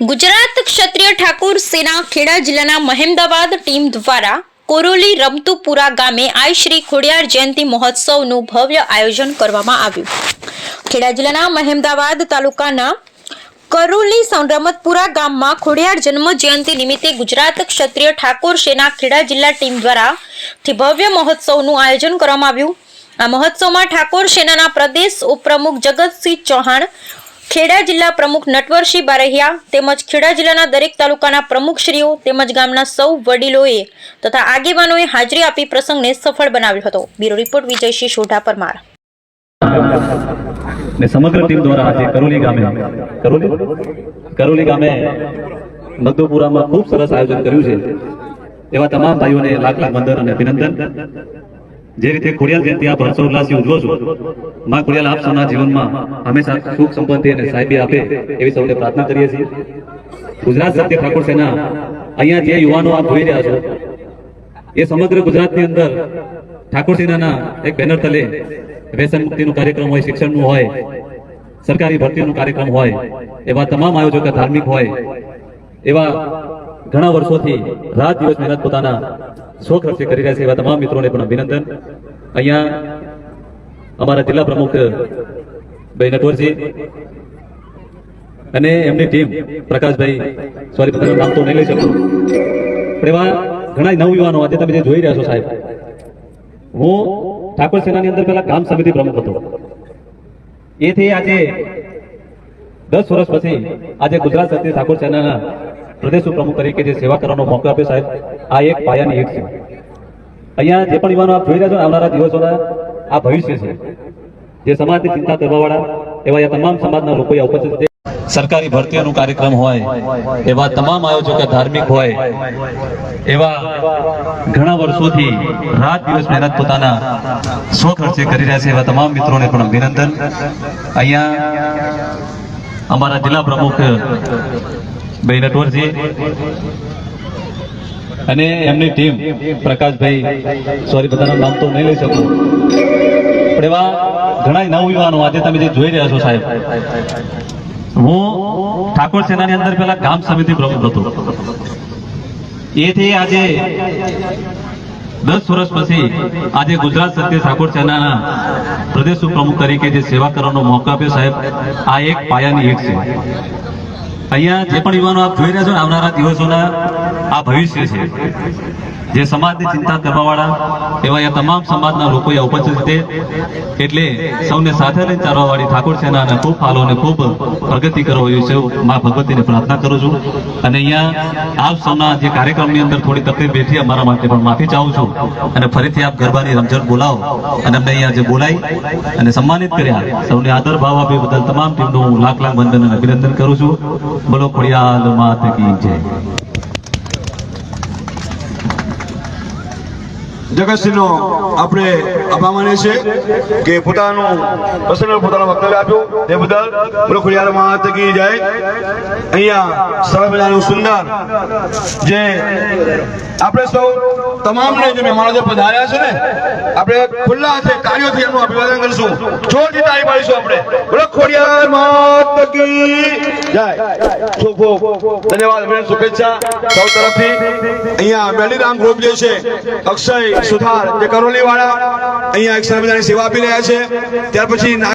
ગુજરાત ક્ષત્રિય ઠાકુર સેના ખેડા જિલ્લાના મહેમદાવાદ ટીમ દ્વારા કોરોલી રમતુપુરા ગામે આઈ શ્રી ખોડિયાર જયંતિ મહોત્સવનું ભવ્ય આયોજન કરવામાં આવ્યું. ખેડા જિલ્લાના મહેમદાવાદ તાલુકાના કરોલી રમતપુરા ગામમાં ખોડિયાર જન્મ જયંતિ નિમિત્તે ગુજરાત ક્ષત્રિય ઠાકોર સેના ખેડા જિલ્લા ટીમ દ્વારા ભવ્ય મહોત્સવનું આયોજન કરવામાં આવ્યું. આ મહોત્સવમાં ઠાકોર સેનાના પ્રદેશ ઉપપ્રમુખ જગતસિંહ ચૌહાણ ખેડા જિલ્લા પ્રમુખ નટવરસિંહ બારહિયા તેમજ ખેડા જિલ્લાના દરેક તાલુકાના પ્રમુખશ્રીઓ તેમજ ગામના સૌ વડીલોએ તથા આગેવાનોએ હાજરી આપી પ્રસંગને સફળ બનાવ્યો હતો. બ્યુરો રિપોર્ટ વિજયસિંહ સોઢા પરમાર ને સમગ્ર ટીમ દ્વારા આજે કરોલી ગામે, કરોલી કરોલી ગામે મધુપુરામાં ખૂબ સરસ આયોજન કર્યું છે. એવા તમામ ભાઈઓને લાખ લાખ વંદન અને અભિનંદન. જે રીતે ખોડિયાલ જયંતિ આપ હર્ષોલ્લાસથી ઉજવો છો, માં ખોડિયાલ આપ સૌના જીવનમાં હંમેશા સુખ સંપત્તિ અને સાહેબી આપે એવી સૌને પ્રાર્થના કરીએ છીએ. ગુજરાત સત્ય ઠાકોર સેના, અહીંયા જે યુવાનો આપ જોઈ રહ્યા છો, એ સમગ્ર ગુજરાતની અંદર ઠાકોર સેનાના એક બેનર તલે વ્યસન મુક્તિનો કાર્યક્રમ હોય, શિક્ષણનું હોય, સરકારી ભરતીનું કાર્યક્રમ હોય, એવા તમામ આયોજકો ધાર્મિક હોય, એવા ઘણા વર્ષોથી રાત દિવસ મહેનત પોતાના શોખ રક્ષે કરી રહ્યા છે એવા તમામ મિત્રોને પણ અભિનંદન. અહીંયા અમારા જિલ્લા પ્રમુખ ભાઈ નટવરજી અને એમની ટીમ પ્રકાશભાઈ, સોરી નામ તો નહીં લઈ શકું. પણ એવા ઘણા નવયુવાનો આજે તમે જે જોઈ રહ્યા છો સાહેબ, હું ઠાકોર સેનાની અંદર પહેલા કામ સમિતિ પ્રમુખ હતો. એથી આજે દસ વર્ષ પછી આજે ગુજરાત સાથે ઠાકોર સેનાના પ્રદેશ ઉપપ્રમુખ તરીકે જે સેવા કરવાનો મોકો આપ્યો સાહેબ, આ એક પાયાની એક છે અહીંયા જે પણ યુવાનો આપ જોઈ રહ્યા છો આવનારા દિવસોના આ ભવિષ્ય છે. જે સમાજની ચિંતા કરવાવાળા, એવા તમામ સમાજના લોકો ઉપસ્થિત છે. સરકારી ભરતીઓનું કાર્યક્રમ હોય, એવા તમામ આયોજકો ધાર્મિક હોય, એવા ઘણા વર્ષોથી રાત દિવસ મહેનત પોતાના સો ખર્ચે કરી રહ્યા છે, એવા તમામ મિત્રોને પણ અભિનંદન. અહીંયા અમારા જિલ્લા પ્રમુખ ભાઈ નટવરજી. અને એમની ટીમ પ્રકાશભાઈ સોરી બધાનું નામ તો નહીં લઈ શકું. પણ એવા ઘણા નવયુવાનો આજે તમે જે જોઈ રહ્યા છો સાહેબ. હું ઠાકોર સેનાની અંદર પેલા ગામ સમિતિ પ્રમુખ હતો. એથી આજે દસ વર્ષ પછી આજે ગુજરાત સત્ય ઠાકોર સેનાના પ્રદેશ ઉપપ્રમુખ તરીકે જે સેવા કરવાનો મોકો આપ્યો સાહેબ આ એક પાયાની એક છે. અહીંયા જે પણ યુવાનો આપ જોઈ રહ્યા છો આવનારા દિવસોના આ ભવિષ્ય છે. જે સમાજની ચિંતા કરવાવાળા એવા અહીંયા તમામ સમાજના લોકો ઉપસ્થિત છે. એટલે સૌને સાથે લઈને ચાલવાવાળી ઠાકોર સેનાને ખૂબ હાલો અને ખૂબ પ્રગતિ કરો હોય છે. મા ભગવતીને પ્રાર્થના કરું છું. અને અહીંયા આપ સૌના જે કાર્યક્રમની અંદર થોડી તકલીફ બેઠી, અમારા માટે પણ માફી ચાહું છું. અને ફરીથી આપ ગરબાની રમઝટ બોલાવો. અને અમને અહીંયા જે બોલાવી અને સન્માનિત કર્યા, સૌને આદર ભાવ આપી બદલ તમામ ટીમનું હું લાખ લાખ વંદન અને અભિનંદન કરું છું. બોલો, ખોડિયાલ માત કી જય. જગતસિંહનો આપણે આભાર માનીએ છીએ કે પોતાનું પર્સનલ પોતાનું વક્તવ્ય આપ્યું. તે બદલ બોલો ખોડિયાર મહારાજ કી જય. અહીંયા સરસ મજાનું સુંદર જે આપણે સૌ તમામને જે મહેમાનો જે પધાર્યા છે ને, આપણે ખુલ્લા હાથે કાર્યોથી એમનું અભિવાદન કરીશું. જોરથી તાળી પાડીશું આપણે. બોલો મહારાજ કી જય ખૂબ ધન્યવાદ અભિનંદન શુભેચ્છા સૌ તરફથી અહીંયા મેલીરામ ગ્રુપ જે છે અક્ષય સુથાર જે કરોલી વાળા અહીંયા એક સરસ સેવા આપી રહ્યા છે. ત્યાર પછી